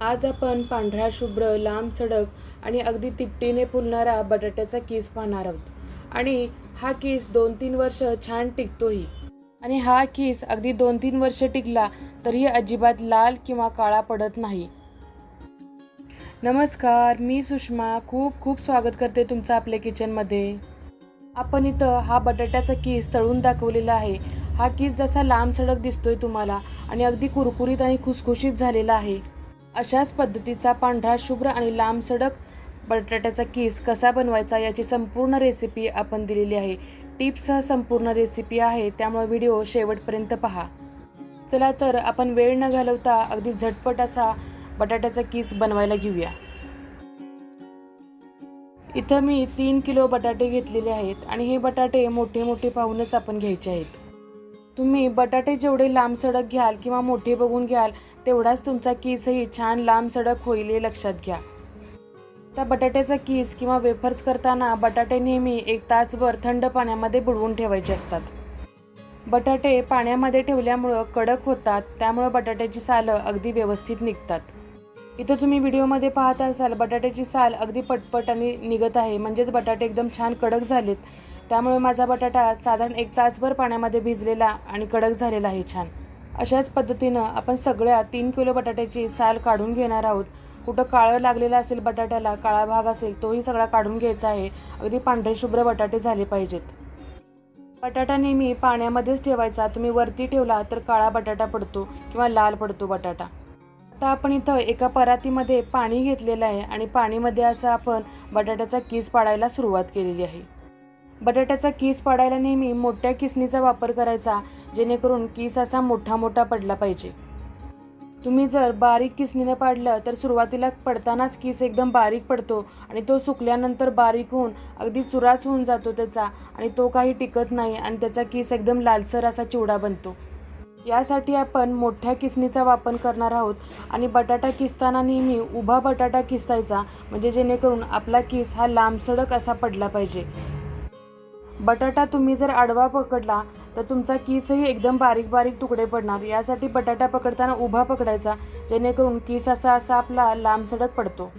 आज आपण पांढरा शुभ्र लांब सडक आणि अगदी तिपटीने फुलणारा बटाट्याचा केस पाहणार आहोत. आणि हा केस दोन तीन वर्ष छान टिकतोही. आणि हा केस अगदी दोन तीन वर्ष टिकला तरी अजिबात लाल किंवा काळा पडत नाही. नमस्कार मी सुषमा. खूप खूप स्वागत करते तुमचं आपल्या किचनमध्ये. आपण इथं हा बटाट्याचा केस तळून दाखवलेला आहे. हा केस जसा लांब सडक दिसतोय तुम्हाला आणि अगदी कुरकुरीत आणि खुसखुशीत झालेला आहे. अशाच पद्धतीचा पांढरा शुभ्र आणि लांब सडक बटाट्याचा किस कसा बनवायचा याची संपूर्ण रेसिपी आपण दिलेली आहे. टिप्ससह संपूर्ण रेसिपी आहे त्यामुळे व्हिडिओ शेवटपर्यंत पहा. चला तर आपण वेळ न घालवता अगदी झटपट असा बटाट्याचा किस बनवायला घेऊया. इथं मी तीन किलो बटाटे घेतलेले आहेत आणि हे बटाटे मोठे मोठे पाहूनच आपण घ्यायचे आहेत. तुम्ही बटाटे जेवढे लांब सडक घ्याल किंवा मोठे बघून घ्याल तेवढाच तुमचा केसही छान लांब सडक होईल हे लक्षात घ्या. त्या बटाट्याचा कीस किंवा वेफर्स करताना बटाटे नेहमी एक तासभर थंड पाण्यामध्ये बुडवून ठेवायचे असतात. बटाटे पाण्यामध्ये ठेवल्यामुळं कडक होतात त्यामुळं बटाट्याची सालं अगदी व्यवस्थित निघतात. इथं तुम्ही व्हिडिओमध्ये पाहत असाल बटाट्याची साल अगदी पटपट आणि निघत आहे म्हणजेच बटाटे एकदम छान कडक झालेत. त्यामुळे माझा बटाटा साधारण एक तासभर पाण्यामध्ये भिजलेला आणि कडक झालेला आहे छान. अशाच पद्धतीनं आपण सगळ्या तीन किलो बटाट्याची साल काढून घेणार आहोत. कुठं काळं लागलेलं असेल बटाट्याला काळा भाग असेल तोही सगळा काढून घ्यायचा आहे. अगदी पांढरे शुभ्र बटाटे झाले पाहिजेत. बटाटा नेहमी पाण्यामध्येच ठेवायचा. तुम्ही वरती ठेवला तर काळा बटाटा पडतो किंवा लाल पडतो बटाटा. आता आपण इथं एका परातीमध्ये पाणी घेतलेलं आहे आणि पाणीमध्ये असं आपण बटाट्याचा कीस पाडायला सुरुवात केलेली आहे. बटाट्याचा किस पाडायला नेहमी मोठ्या किसनीचा वापर करायचा जेणेकरून किस असा मोठा मोठा पडला पाहिजे. तुम्ही जर बारीक किसनीनं पाडलं तर सुरुवातीला पडतानाच किस एकदम बारीक पडतो आणि तो सुकल्यानंतर बारीक होऊन अगदी चुराच होऊन जातो त्याचा आणि तो काही टिकत नाही आणि त्याचा किस एकदम लालसर असा चिवडा बनतो. यासाठी आपण मोठ्या किसनीचा वापर करणार आहोत आणि बटाटा किसताना नेहमी उभा बटाटा किसायचा म्हणजे जेणेकरून आपला किस हा लांबसडक असा पडला पाहिजे. बटाटा तुम्ही जर आडवा पकडला तर तुमचा किसही एकदम बारीक बारीक तुकडे पडणार. यासाठी बटाटा पकडताना उभा पकडायचा जेणेकरून किस असा असा आपला लांबसडक पडतो.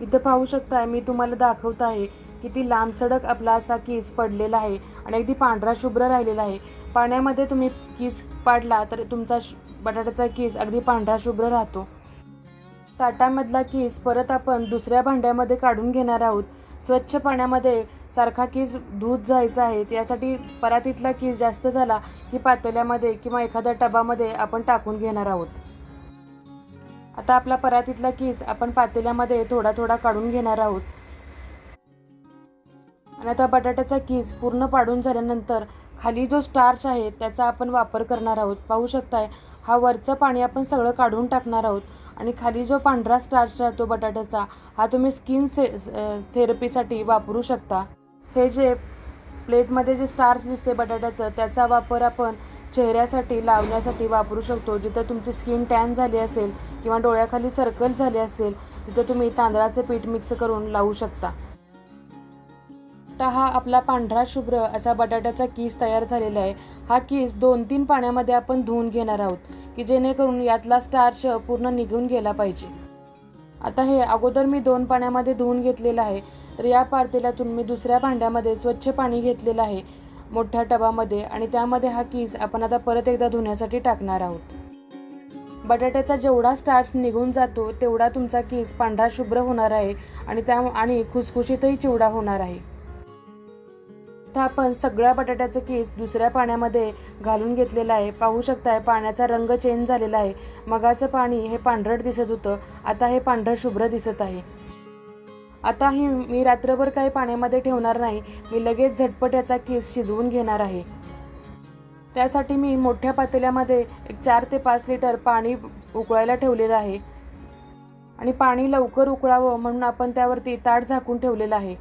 इथं पाहू शकताय मी तुम्हाला दाखवत आहे किती लांब सडक आपला असा किस पडलेला आहे आणि अगदी पांढरा शुभ्र राहिलेला आहे. पाण्यामध्ये तुम्ही किस पाडला तर तुमचा श- बटाट्याचा किस अगदी पांढरा शुभ्र राहतो. ताटामधला कीस परत आपण दुसऱ्या भांड्यामध्ये काढून घेणार आहोत. स्वच्छ पाण्यामध्ये सारखा केस धूत जायचा आहे. त्यासाठी परातीतला केस जास्त झाला की पातेल्यामध्ये किंवा एखाद्या टबामध्ये आपण टाकून घेणार आहोत. आता आपला परातीतला केस आपण पातेल्यामध्ये थोडा थोडा काढून घेणार आहोत. आणि आता बटाट्याचा केस पूर्ण पाडून झाल्यानंतर खाली जो स्टार्च आहे त्याचा आपण वापर करणार आहोत. पाहू शकताय हा वरचं पाणी आपण सगळं काढून टाकणार आहोत. आणि खाली जो पांढरा स्टार्च राहतो बटाट्याचा हा तुम्ही स्किन से थेरपीसाठी वापरू शकता. हे जे प्लेटमध्ये जे स्टार्च दिसते बटाट्याचं त्याचा वापर आपण चेहऱ्यासाठी लावण्यासाठी वापरू शकतो. जिथं तुमची स्किन टॅन झाली असेल किंवा डोळ्याखाली सर्कल झाले असेल तिथं तुम्ही तांदळाचे पीठ मिक्स करून लावू शकता. आता हा आपला पांढरा शुभ्र असा बटाट्याचा किस तयार झालेला आहे. हा किस दोन तीन पाण्यामध्ये आपण धुवून घेणार आहोत की जेणेकरून यातला स्टार्च पूर्ण निघून गेला पाहिजे. आता हे अगोदर मी दोन पाण्यामध्ये धुवून घेतलेलं आहे तर या पातेल्यातून मी दुसऱ्या भांड्यामध्ये स्वच्छ पाणी घेतलेलं आहे मोठ्या टबामध्ये आणि त्यामध्ये हा किस आपण आता परत एकदा धुण्यासाठी टाकणार आहोत. बटाट्याचा जेवढा स्टार्च निघून जातो तेवढा तुमचा किस पांढरा शुभ्र होणार आहे आणि त्या आणि खुसखुशीतही चिवडा होणार आहे. तर आपण सगळ्या बटाट्याचं केस दुसऱ्या पाण्यामध्ये घालून घेतलेलं आहे. पाहू शकताय पाण्याचा रंग चेंज झालेला आहे. मगाचं पाणी हे पांढरट दिसत होतं आता हे पांढरं शुभ्र दिसत आहे. आता ही मी रात्रभर काही पाण्यामध्ये ठेवणार नाही मी लगेच झटपट याचा केस शिजवून घेणार आहे. त्यासाठी मी मोठ्या पातेल्यामध्ये एक चार ते पाच लिटर पाणी उकळायला ठेवलेलं आहे. आणि पाणी लवकर उकळावं म्हणून आपण त्यावरती ताट झाकून ठेवलेलं आहे.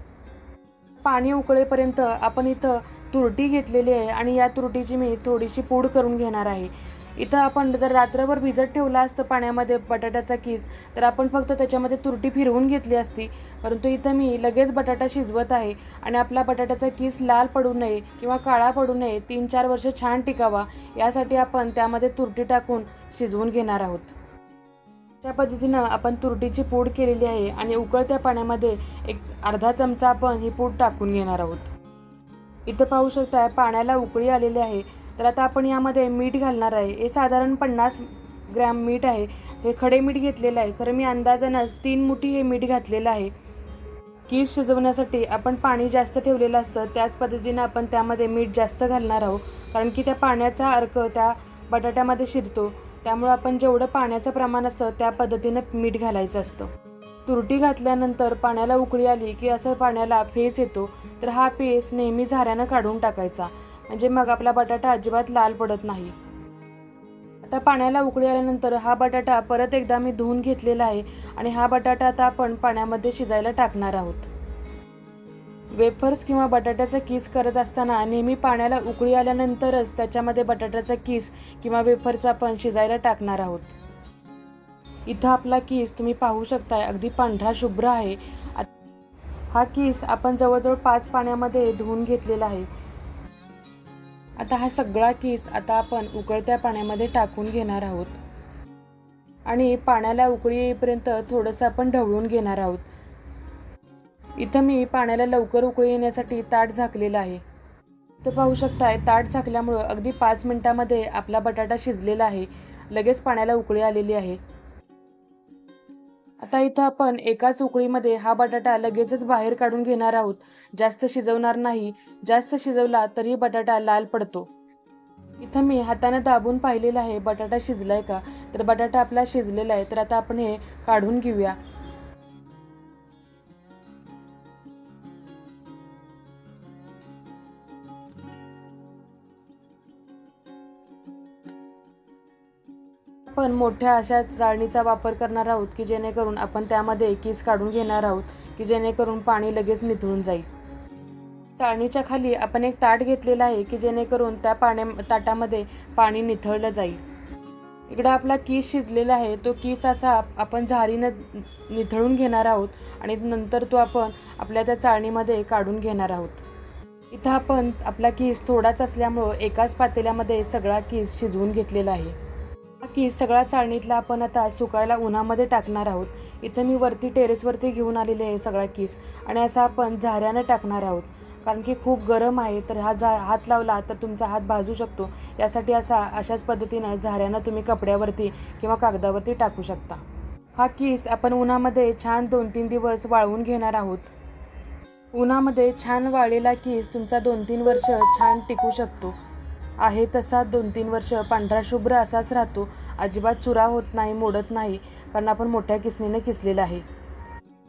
पाणी उकळेपर्यंत आपण इथं तुरटी घेतलेली आहे आणि या तुरटीची मी थोडीशी पूड करून घेणार आहे. इथं आपण जर रात्रभर भिजत ठेवला असतं पाण्यामध्ये बटाट्याचा किस तर आपण फक्त त्याच्यामध्ये तुरटी फिरवून घेतली असती. परंतु इथं मी लगेच बटाटा शिजवत आहे आणि आपला बटाट्याचा किस लाल पडू नये किंवा काळा पडू नये तीन चार वर्ष छान टिकावा यासाठी आपण त्यामध्ये तुरटी टाकून शिजवून घेणार आहोत. अशा पद्धतीनं आपण तुरटीची पूड केलेली आहे आणि उकळत्या पाण्यामध्ये एक अर्धा चमचा आपण ही पूड टाकून घेणार आहोत. इथं पाहू शकता पाण्याला उकळी आलेली आहे. तर आता आपण यामध्ये मीठ घालणार आहे. हे साधारण पन्नास ग्रॅम मीठ आहे. हे खडे मीठ घेतलेलं आहे. खरं मी अंदाजानंच तीन मुठी हे मीठ घातलेलं आहे. कीस शिजवण्यासाठी आपण पाणी जास्त ठेवलेलं असतं. त्याच पद्धतीनं आपण त्यामध्ये मीठ जास्त घालणार आहोत. कारण की त्या पाण्याचा अर्क त्या बटाट्यामध्ये शिरतो. त्यामुळं आपण जेवढं पाण्याचं प्रमाण असतं त्या पद्धतीनं मीठ घालायचं असतं. तुरटी घातल्यानंतर पाण्याला उकळी आली की असं पाण्याला फेस येतो तर हा फेस नेहमी झाऱ्यानं काढून टाकायचा. म्हणजे मग आपला बटाटा अजिबात लाल पडत नाही. आता पाण्याला उकळी आल्यानंतर हा बटाटा परत एकदा मी धुवून घेतलेला आहे आणि हा बटाटा आता आपण पाण्यामध्ये शिजायला टाकणार आहोत. वेफर्स किंवा बटाट्याचा किस करत असताना नेहमी पाण्याला उकळी आल्यानंतरच त्याच्यामध्ये बटाट्याचा किस किंवा वेफरचा आपण शिजायला टाकणार आहोत. इथं आपला किस तुम्ही पाहू शकताय अगदी पांढरा शुभ्र आहे. हा किस आपण जवळजवळ पाच पाण्यामध्ये धुवून घेतलेला आहे. आता हा सगळा किस आता आपण उकळत्या पाण्यामध्ये टाकून घेणार आहोत. आणि पाण्याला उकळी येईपर्यंत थोडंसं आपण ढवळून घेणार आहोत. इथं मी पाण्याला लवकर उकळी येण्यासाठी ताट झाकलेलं आहे. तर पाहू शकताय ताट झाकल्यामुळं अगदी पाच मिनिटामध्ये आपला बटाटा शिजलेला आहे. लगेच पाण्याला उकळी आलेली आहे. आता इथं आपण एकाच उकळीमध्ये हा बटाटा लगेचच बाहेर काढून घेणार आहोत. जास्त शिजवणार नाही. जास्त शिजवला तरी बटाटा लाल पडतो. इथं मी हाताने दाबून पाहिलेलं आहे बटाटा शिजलाय का? तर बटाटा आपला शिजलेला आहे तर आता आपण हे काढून घेऊया. आपण मोठ्या अशा चाळणीचा वापर करणार आहोत की जेणेकरून आपण त्यामध्ये केस काढून घेणार आहोत की जेणेकरून पाणी लगेच निथळून जाईल. चाळणीच्या खाली आपण एक ताट घेतलेला आहे की जेणेकरून त्या पाण्या ताटामध्ये पाणी निथळलं जाईल. इकडं आपला कीस शिजलेला आहे तो कीस असा आपण झारीनं निथळून घेणार आहोत आणि नंतर तो आपण आपल्या त्या चाळणीमध्ये काढून घेणार आहोत. इथं आपण आपला कीस थोडाच असल्यामुळं एकाच पातेल्यामध्ये सगळा कीस शिजवून घेतलेला आहे. हा कीस सगळा चाळणीतला आपण आता सुकायला उन्हामध्ये टाकणार आहोत. इथं मी वरती टेरेसवरती घेऊन आलेले आहे सगळा किस आणि असा आपण झाऱ्यानं टाकणार आहोत. कारण की खूप गरम आहे तर हा झा हात लावला तर तुमचा हात भाजू शकतो. यासाठी असा अशाच पद्धतीनं झाऱ्यानं तुम्ही कपड्यावरती किंवा कागदावरती टाकू शकता. हा किस आपण उन्हामध्ये छान दोन तीन दिवस वाळवून घेणार आहोत. उन्हामध्ये छान वाळलेला किस तुमचा दोन तीन वर्ष छान टिकू शकतो. आहे तसा दोन तीन वर्ष पांढरा शुभ्र असाच राहतो. अजिबात चुरा होत नाही मोडत नाही कारण आपण मोठ्या किसणीने किसलेला आहे.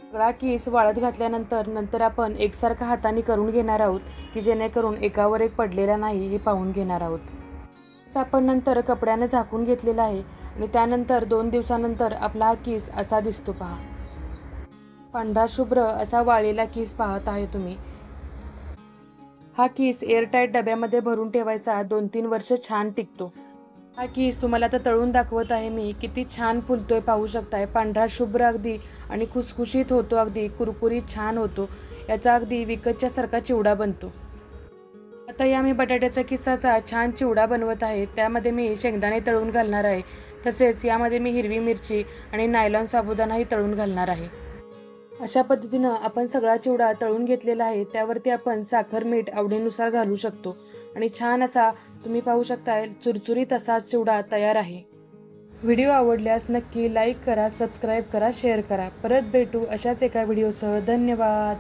सगळा किस वाळत घातल्यानंतर नंतर आपण एकसारखा हाताने करून घेणार आहोत की जेणेकरून एकावर एक पडलेला नाही हे पाहून घेणार आहोत. आपण नंतर कपड्याने झाकून घेतलेला आहे आणि त्यानंतर दोन दिवसानंतर आपला हा किस असा दिसतो पहा. पांढरा शुभ्र असा वाळलेला किस पाहत आहे तुम्ही. हा किस एअरटाईट डब्यामध्ये भरून ठेवायचा. दोन तीन वर्ष छान टिकतो. हा किस तुम्हाला आता तळून दाखवत आहे मी. किती छान फुलतोय पाहू शकताय. पांढरा शुभ्र अगदी आणि खुसखुशीत होतो अगदी. कुरकुरीत छान होतो. याचा अगदी विकतच्या सारखा चिवडा बनतो. आता या मी बटाट्याचा किस्साचा छान चिवडा बनवत आहे. त्यामध्ये मी शेंगदाणे तळून घालणार आहे. तसेच यामध्ये मी हिरवी मिरची आणि नायलॉन साबुदाणाही तळून घालणार आहे. अशा पद्धतीनं आपण सगळा चिवडा तळून घेतलेला आहे त्यावरती आपण साखर मीठ आवडीनुसार घालू शकतो. आणि छान असा तुम्ही पाहू शकता चुरचुरीत असा चिवडा तयार आहे. व्हिडिओ आवडल्यास नक्की लाईक करा सबस्क्राईब करा शेअर करा. परत भेटू अशाच एका व्हिडिओसह. धन्यवाद.